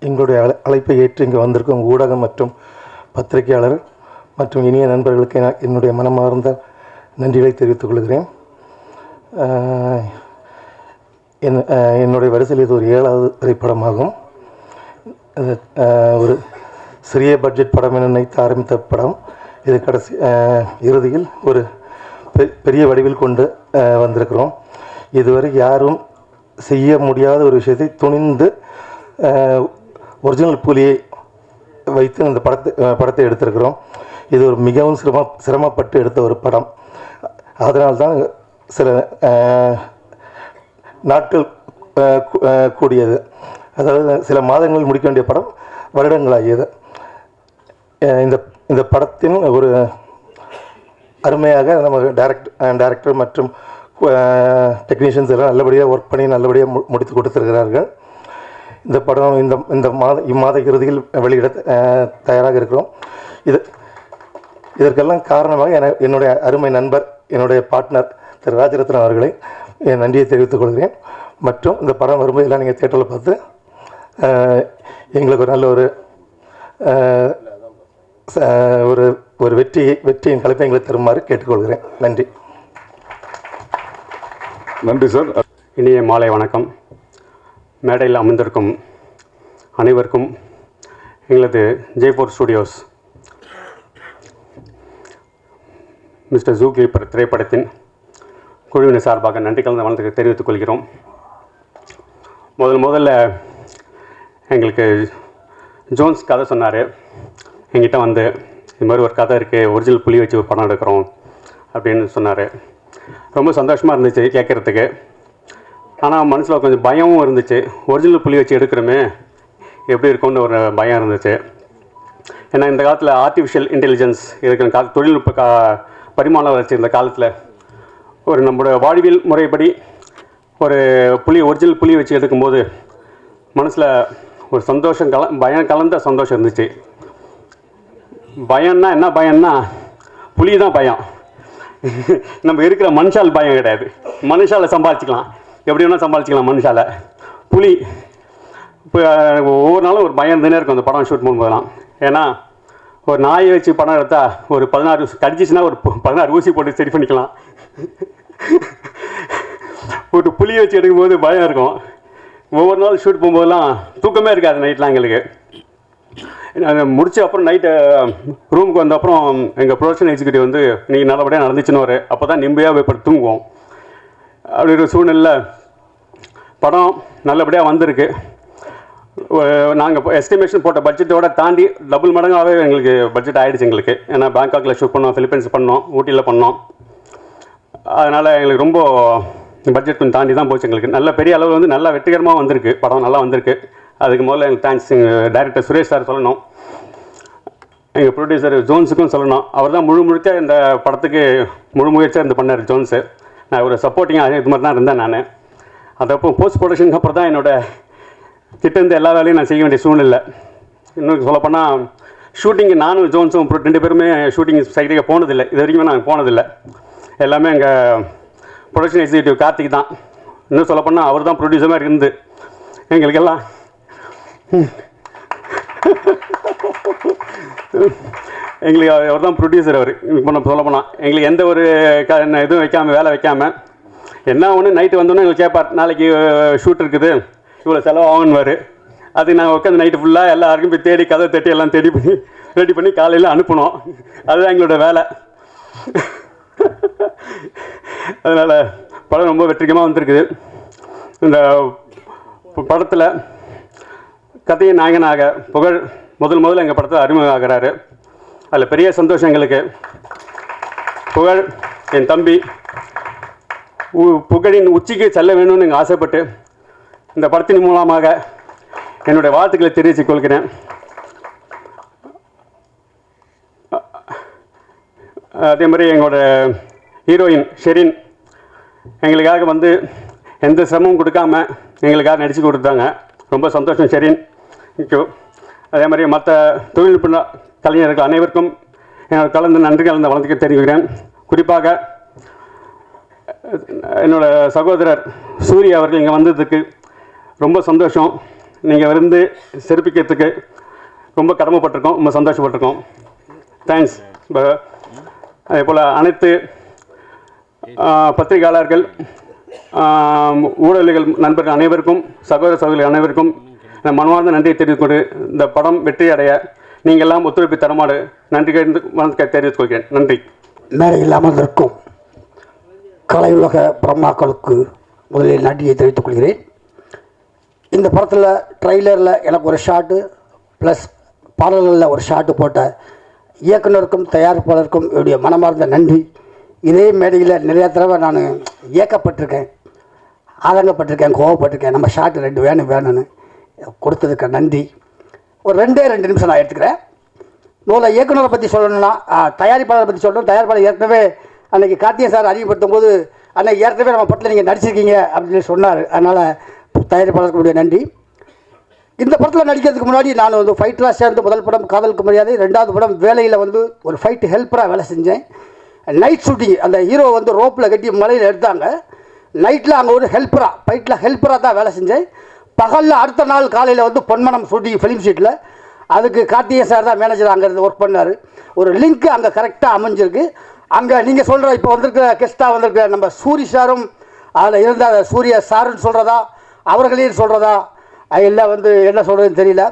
எங்களுடைய அழை- அழைப்பை ஏற்று இங்கே வந்திருக்கும் ஊடகம் மற்றும் பத்திரிகையாளர் மற்றும் இனிய நண்பர்களுக்கு நான் என்னுடைய மனமார்ந்த நன்றிகளை தெரிவித்துக் கொள்கிறேன். என் என்னுடைய வரிசையில் இது ஒரு ஏழாவது திரைப்படமாகும். இது, ஒரு சிறிய பட்ஜெட் படம் என நினைத்து ஆரம்பித்த படம். இது கடைசி இறுதியில் ஒரு பெ- பெரிய வடிவில் கொண்டு வந்திருக்கிறோம். இதுவரை யாரும் செய்ய முடியாத ஒரு விஷயத்தை துணிந்து ஒரிஜினல் புலியை வைத்து அந்த படத்தை படத்தை எடுத்திருக்கிறோம். இது ஒரு மிகவும் சிரம சிரமப்பட்டு எடுத்த ஒரு படம். அதனால்தான் சில நாட்கள் கூடியது. அதாவது சில மாதங்கள் முடிக்க வேண்டிய படம் வருடங்களாகியது. இந்த இந்த படத்தின் ஒரு அருமையாக நம்ம டைரக்ட் டேரக்டர் மற்றும் டெக்னீஷியன்ஸ் எல்லாம் நல்லபடியாக ஒர்க் பண்ணி நல்லபடியாக முடித்து கொடுத்துருக்கிறார்கள். இந்த படம் இந்த இந்த மாத இம்மாத இறுதியில் வெளியிட தயாராக இருக்கிறோம். இது இதற்கெல்லாம் காரணமாக என என்னுடைய அருமை நண்பர் என்னுடைய பார்ட்னர் திரு ராஜரத்னம் அவர்களை என் நன்றியை தெரிவித்துக் கொள்கிறேன். மற்றும் இந்த படம் வரும்போது எல்லாம் நீங்கள் தேட்டரில் பார்த்து எங்களுக்கு ஒரு நல்ல ஒரு ஒரு ஒரு வெற்றி வெற்றியின் கலைப்பை எங்களுக்கு தருமாறு கேட்டுக்கொள்கிறேன். நன்றி. நன்றி சார். இனிய மாலை வணக்கம். மேடையில் அமர்ந்திருக்கும் அனைவருக்கும் எங்களது Jaipur studios mister zookeeper திரைப்படத்தின் குழுவினர் சார்பாக நன்றி கலந்த வளர்ந்து தெரிவித்துக் கொள்கிறோம். முதல் முதல்ல எங்களுக்கு ஜோன்ஸ் கதை சொன்னார். என்கிட்ட வந்து இது மாதிரி ஒரு கதை இருக்குது ஒரிஜினல் புலி வச்சு ஒரு படம் எடுக்கிறோம் அப்படின்னு சொன்னார். ரொம்ப சந்தோஷமாக இருந்துச்சு கேட்குறதுக்கு. ஆனால் மனசில் கொஞ்சம் பயமும் இருந்துச்சு. ஒரிஜினல் புலி வச்சு எடுக்கிறோமே. எப்படி இருக்கும்னு ஒரு பயம் இருந்துச்சு. ஏன்னா இந்த காலத்தில் ஆர்டிஃபிஷியல் இன்டெலிஜென்ஸ் இருக்கிற கால தொழில்நுட்ப கா பரிமாண வளர்ச்சி இந்த காலத்தில் ஒரு நம்மளோட வாழ்வியல் முறைப்படி ஒரு புலி ஒரிஜினல் புலி வச்சு எடுக்கும்போது மனசில் ஒரு சந்தோஷம் கல பயம் கலந்த சந்தோஷம் இருந்துச்சு. பயம்னா என்ன பயம்னா புலி தான் பயம். நம்ம இருக்கிற மனுஷால் பயம் கிடையாது. மனுஷால் சம்பாதிச்சிக்கலாம். எப்படி வேணால் சம்பாதிச்சிக்கலாம் மனுஷால. புலி இப்போ ஒவ்வொரு நாளும் ஒரு பயம் இருந்துனே இருக்கும் அந்த படம் ஷூட் பண்ணும்போதெல்லாம் ஏன்னா ஒரு நாயை வச்சு படம் எடுத்தால் ஒரு பதினாறு ஊசி கடிச்சிச்சுன்னா ஒரு பதினாறு ஊசி போட்டு சரி பண்ணிக்கலாம். ஒரு புளியை வச்சு எடுக்கும்போது பயம் இருக்கும். ஒவ்வொரு நாள் ஷூட் போகும்போதெல்லாம் தூக்கமே இருக்காது நைட்லாம் எங்களுக்கு. முடிச்ச அப்புறம் நைட்டு ரூமுக்கு வந்த அப்புறம் எங்கள் ப்ரொடக்ஷன் எக்ஸிக்யூட்டிவ் வந்து நீங்கள் நல்லபடியாக நடந்துச்சுன்னு வர. அப்போ தான் நிம்மதியாக போய் படுத்து தூங்குவோம். அப்படி ஒரு சூழ்நிலை படம் நல்லபடியாக வந்திருக்கு. நாங்கள் எஸ்டிமேஷன் போட்ட பட்ஜெட்டோட தாண்டி டபுள் மடங்காகவே எங்களுக்கு பட்ஜெட் ஆகிடுச்சு எங்களுக்கு. ஏன்னா பேங்காக்கில் ஷூட் பண்ணோம் ஃபிலிப்பைன்ஸ் பண்ணோம் ஊட்டியில் பண்ணோம். அதனால் எங்களுக்கு ரொம்ப பட்ஜெட் கொஞ்சம் தாண்டி தான் போச்சு எங்களுக்கு. நல்ல பெரிய அளவு வந்து நல்லா வெற்றிகரமாக வந்திருக்கு. படம் நல்லா வந்திருக்கு. அதுக்கு முதல்ல எங்களுக்கு தேங்க்ஸ் எங்கள் டைரக்டர் சுரேஷ் சார் சொல்லணும். எங்கள் ப்ரொடியூசர் ஜோன்ஸுக்கும் சொல்லணும். அவர் தான் முழு முழுக்க இந்த படத்துக்கு முழு முயற்சியாக இருந்து பண்ணார் ஜோன்ஸு. நான் ஒரு சப்போர்ட்டிங்காக இது மாதிரி தான் இருந்தேன் நான். அதப்போ போஸ்ட் ப்ரொடக்ஷனுக்கு அப்புறம் தான் என்னோடய திட்டம் எல்லா வேலையும் நான் செய்ய வேண்டிய சூழ்நிலை. இன்னும் சொல்லப்போனால் ஷூட்டிங்கு நானும் ஜோன்ஸும் ரெண்டு பேருமே ஷூட்டிங் சைடுக்கு போனதில்லை. இது வரைக்கும் நாங்கள் போனதில்லை. எல்லாமே எங்கள் ப்ரொடக்ஷன் எக்ஸிக்யூட்டிவ் கார்த்திக் தான். இன்னும் சொல்லப்போனால் அவர் தான் ப்ரொடியூசராக இருந்து. எங்களுக்கெல்லாம் எங்களுக்கு அவர் தான் ப்ரொடியூசர் அவர். இப்போ நம்ம சொல்ல போனால் எங்களுக்கு எந்த ஒரு க என்ன இதுவும் வைக்காமல் வேலை வைக்காமல் என்ன ஒன்று நைட்டு வந்தோன்னே எங்களுக்கு கேட்பார் நாளைக்கு ஷூட் இருக்குது. இவ்வளோ செலவாகுன்னுவார் அது நாங்கள் உட்காந்து நைட்டு ஃபுல்லாக எல்லாருக்கும் போய் தேடி கதை தட்டி எல்லாம் தேடி பண்ணி ரெடி பண்ணி காலையில் அனுப்பணும் அதுதான் எங்களோட வேலை. அதனால் படம் ரொம்ப வெற்றிகரமாக வந்திருக்குது. இந்த படத்தில் கதையை நாயகனாக புகழ் முதல் முதல்ல எங்கள் படத்தில் அறிமுகமாகிறாரு. அதில் பெரிய சந்தோஷம் எங்களுக்கு. புகழ் என் தம்பி புகழின் உச்சிக்கு செல்ல வேணும்னு நீங்கள் ஆசைப்பட்டு இந்த படத்தின் மூலமாக என்னுடைய வாழ்த்துக்களை தெரிவித்துக் கொள்கிறேன். அதே மாதிரி எங்களோட ஹீரோயின் ஷெரின் எங்களுக்காக வந்து எந்த சிரமமும் கொடுக்காம எங்களுக்காக நடித்து கொடுத்தாங்க. ரொம்ப சந்தோஷம் ஷெரின். தேங்க்யூ அதே மாதிரி மற்ற தொழில்நுட்ப கலைஞர்கள் அனைவருக்கும் என்னோட கலந்து நன்றி கலந்து வளர்த்துக்க தெரிவிக்கிறேன். குறிப்பாக என்னோடய சகோதரர் சூர்யா அவர்கள் இங்கே வந்ததுக்கு ரொம்ப சந்தோஷம். நீங்கள் வந்து சிறப்பிக்கிறதுக்கு ரொம்ப கடமைப்பட்டிருக்கோம். ரொம்ப சந்தோஷப்பட்டிருக்கோம். தேங்க்ஸ் அதே போல் அனைத்து பத்திரிகையாளர்கள் ஊடகங்கள் நண்பர்கள் அனைவருக்கும் சகோதர சகோதரிகள் அனைவருக்கும் மனமார்ந்த நன்றியை தெரிவித்துக்கொண்டு இந்த படம் வெற்றி அடைய நீங்கள் எல்லாம் ஒத்துழைப்பு தரமாடு நன்றி கேட்டு தெரிவித்துக் கொள்கிறேன். நன்றி. மேடை இல்லாமல் இருக்கும் கலையுலக பிரம்மாக்களுக்கு முதலில் நன்றியை தெரிவித்துக் கொள்கிறேன். இந்த படத்தில் ட்ரைலரில் எனக்கு ஒரு ஷாட்டு ப்ளஸ் பாடல்களில் ஒரு ஷாட்டு போட்ட இயக்குனருக்கும் தயாரிப்பாளருக்கும் என்னுடைய மனமார்ந்த நன்றி. இதே மேடையில் நிறைய தடவை நான் இயக்கப்பட்டிருக்கேன் ஆதங்கப்பட்டிருக்கேன் கோவப்பட்டிருக்கேன். நம்ம ஷாட்டு ரெண்டு வேணும் வேணும்னு கொடுத்ததுக்கு நன்றி. ஒரு ரெண்டே ரெண்டு நிமிஷம் நான் எடுத்துக்கிறேன். முதல்ல இயக்குனரை பற்றி சொல்லணும்னா தயாரிப்பாளரை பற்றி சொல்லணும். தயாரிப்பாளர் ஏற்கனவே அன்றைக்கி கார்த்திகை சார் அறிவுப்படுத்தும் போது அன்னைக்கு ஏற்கனவே நம்ம படத்தில் நீங்கள் நடிச்சிருக்கீங்க அப்படின்னு சொன்னார். அதனால் தயாரிப்பாளருக்குடைய நன்றி. இந்த படத்தில் நடிக்கிறதுக்கு முன்னாடி நான் வந்து ஃபைட்டராக சேர்ந்து முதல் படம் காதலுக்கு மரியாதை ரெண்டாவது படம் வேலையில் வந்து ஒரு ஃபைட் ஹெல்ப்பராக வேலை செஞ்சேன். நைட் ஷூட்டிங் அந்த ஹீரோ வந்து ரோப்பில் கட்டி மலையில் எடுத்தாங்க. நைட்டில் அங்கே ஒரு ஹெல்ப்பராக ஃபைட்டில் ஹெல்ப்பராக தான் வேலை செஞ்சேன். பகலில் அடுத்த நாள் காலையில் வந்து பொன்மனம் ஷூட்டிங் ஃபிலிம் ஷீட்டில் அதுக்கு கார்த்திகே சார் தான் மேனேஜர் அங்கேருந்து ஒர்க் பண்ணார். ஒரு லிங்க் அங்கே கரெக்டாக அமைஞ்சிருக்கு. அங்கே நீங்கள் சொல்கிற இப்போ வந்திருக்கிற கெஸ்ட்டாக வந்திருக்கிற நம்ம சூரி சாரும் அதில் இருந்த சூரிய சாருன்னு சொல்கிறதா அவர்களையும் சொல்கிறதா இல்லை வந்து என்ன சொல்கிறதுன்னு தெரியல.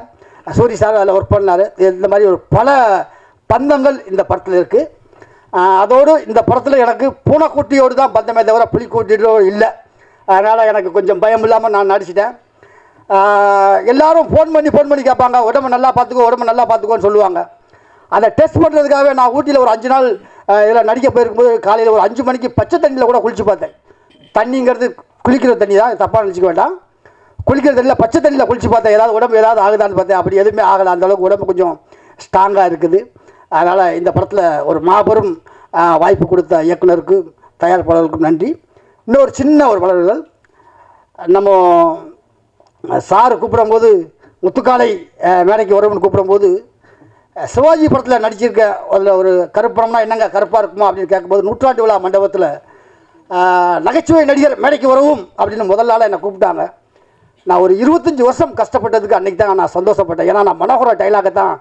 சூரி சார் அதில் ஒர்க் பண்ணார். இந்த மாதிரி ஒரு பல பந்தங்கள் இந்த படத்தில் இருக்குது அதோடு இந்த படத்தில் எனக்கு பூனைக்குட்டியோடு தான் பந்தமே தவிர புலிக்குட்டியோ இல்லை. அதனால் எனக்கு கொஞ்சம் பயம் இல்லாமல் நான் நடிச்சிட்டேன். எல்லோரும் ஃபோன் பண்ணி ஃபோன் பண்ணி கேட்பாங்க. உடம்பு நல்லா பார்த்துக்கோ உடம்பு நல்லா பார்த்துக்கோன்னு சொல்லுவாங்க. அதை டெஸ்ட் பண்ணுறதுக்காகவே நான் ஊட்டியில் ஒரு அஞ்சு நாள் இதில் நடிக்க போயிருக்கும்போது காலையில் ஒரு அஞ்சு மணிக்கு பச்சை தண்ணியில் கூட குளிச்சு பார்த்தேன். தண்ணிங்கிறது குளிக்கிற தண்ணி தான் தப்பாக நினச்சிக்க வேண்டாம். குளிக்கிற தண்ணியில் பச்சை தண்ணியில் குளிச்சு பார்த்தேன் ஏதாவது உடம்பு ஏதாவது ஆகுதான்னு பார்த்தேன். அப்படி எதுவுமே ஆகலை. அந்தளவுக்கு உடம்பு கொஞ்சம் ஸ்ட்ராங்காக இருக்குது. அதனால் இந்த படத்தில் ஒரு மாபெரும் வாய்ப்பு கொடுத்த இயக்குனருக்கு தயாரிப்பாளருக்கும் நன்றி. இன்னொரு சின்ன ஒரு வளர்கள் நம்ம சார் கூப்பிடும்போது முத்துக்காலை மேடைக்கு வரும்னு கூப்பிடும்போது சிவாஜி படத்தில் நடிச்சிருக்க அதில் ஒரு கருப்பணம்னா என்னங்க கருப்பாக இருக்குமா அப்படின்னு கேட்கும்போது நூற்றாண்டு விழா மண்டபத்தில் நகைச்சுவை நடிகர் மேடைக்கு வரவும் அப்படின்னு முதல் நாள் என்னை கூப்பிட்டாங்க. நான் ஒரு இருபத்தஞ்சி வருஷம் கஷ்டப்பட்டதுக்கு அன்றைக்கி தான் நான் சந்தோஷப்பட்டேன். ஏன்னா நான் மனோகர டைலாகை தான்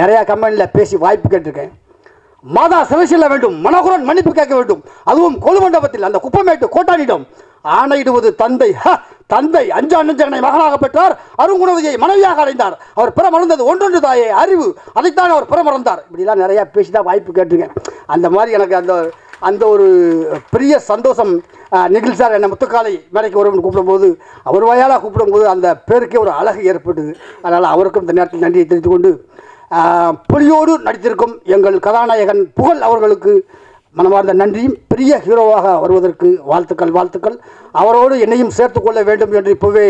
நிறையா கம்பெனியில் பேசி வாய்ப்பு கேட்டிருக்கேன். மாதா சிறை செல்ல வேண்டும் மனோகரன் மன்னிப்பு கேட்க வேண்டும். அதுவும் கொலுமண்டபத்தில் அந்த குப்பமேட்டு கோட்டானிடம் ஆணையிடுவது தந்தை. ஹ! தந்தை அஞ்சா நெஞ்சகனை மகனாக பெற்றார். அருங்குணவதியை மனைவியாக அடைந்தார். அவர் பிற மறந்தது ஒன்றொன்று தாயே அறிவு. அதைத்தான் அவர் பிற மறந்தார் இப்படிலாம் நிறையா பேசி தான் வாய்ப்பு கேட்டுங்க. அந்த மாதிரி எனக்கு அந்த அந்த ஒரு பெரிய சந்தோஷம் நிகில் சார் என்னை முத்துக்காலை மேடைக்கு வரும்னு கூப்பிடும்போது அவர் வாயால் கூப்பிடும்போது அந்த பேருக்கே ஒரு அழகு ஏற்பட்டது. அதனால் அவருக்கும் இந்த நேரத்தில் நன்றியை தெரிவித்துக்கொண்டு புலியோடு நடித்திருக்கும் எங்கள் கதாநாயகன் புகழ் அவர்களுக்கு மனமார்ந்த நன்றியும் பெரிய ஹீரோவாக வருவதற்கு வாழ்த்துக்கள் வாழ்த்துக்கள். அவரோடு என்னையும் சேர்த்து கொள்ள வேண்டும் என்று இப்போவே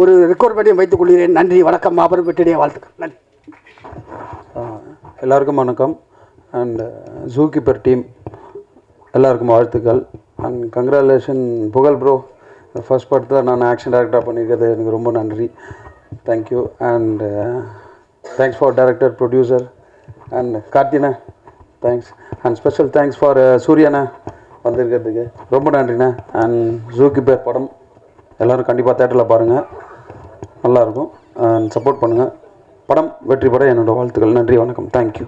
ஒரு ரெக்குவர்மெண்ட்டையும் வைத்துக் கொள்கிறேன். நன்றி வணக்கம் மாபெரும் வெற்றிடைய வாழ்த்துக்கள். நன்றி. எல்லாருக்கும் வணக்கம். அண்ட் ஜூ கீப்பர் டீம் எல்லாருக்கும் வாழ்த்துக்கள். And congratulation Pugazh bro first படத்தில் நான் ஆக்ஷன் டேரக்டராக பண்ணியிருக்கிறது. எனக்கு ரொம்ப நன்றி. Thank you and thanks for director producer and கார்த்தினா thanks and special thanks for சூர்யாண்ணா வந்திருக்கிறதுக்கு. ரொம்ப நன்றிண்ணா. அண்ட் ஜூ பேர் படம் எல்லோரும் கண்டிப்பாக தேட்டரில் பாருங்கள் நல்லாயிருக்கும் சப்போர்ட் பண்ணுங்கள் படம் வெற்றி பெற என்னோட வாழ்த்துக்கள். நன்றி வணக்கம். தேங்க்யூ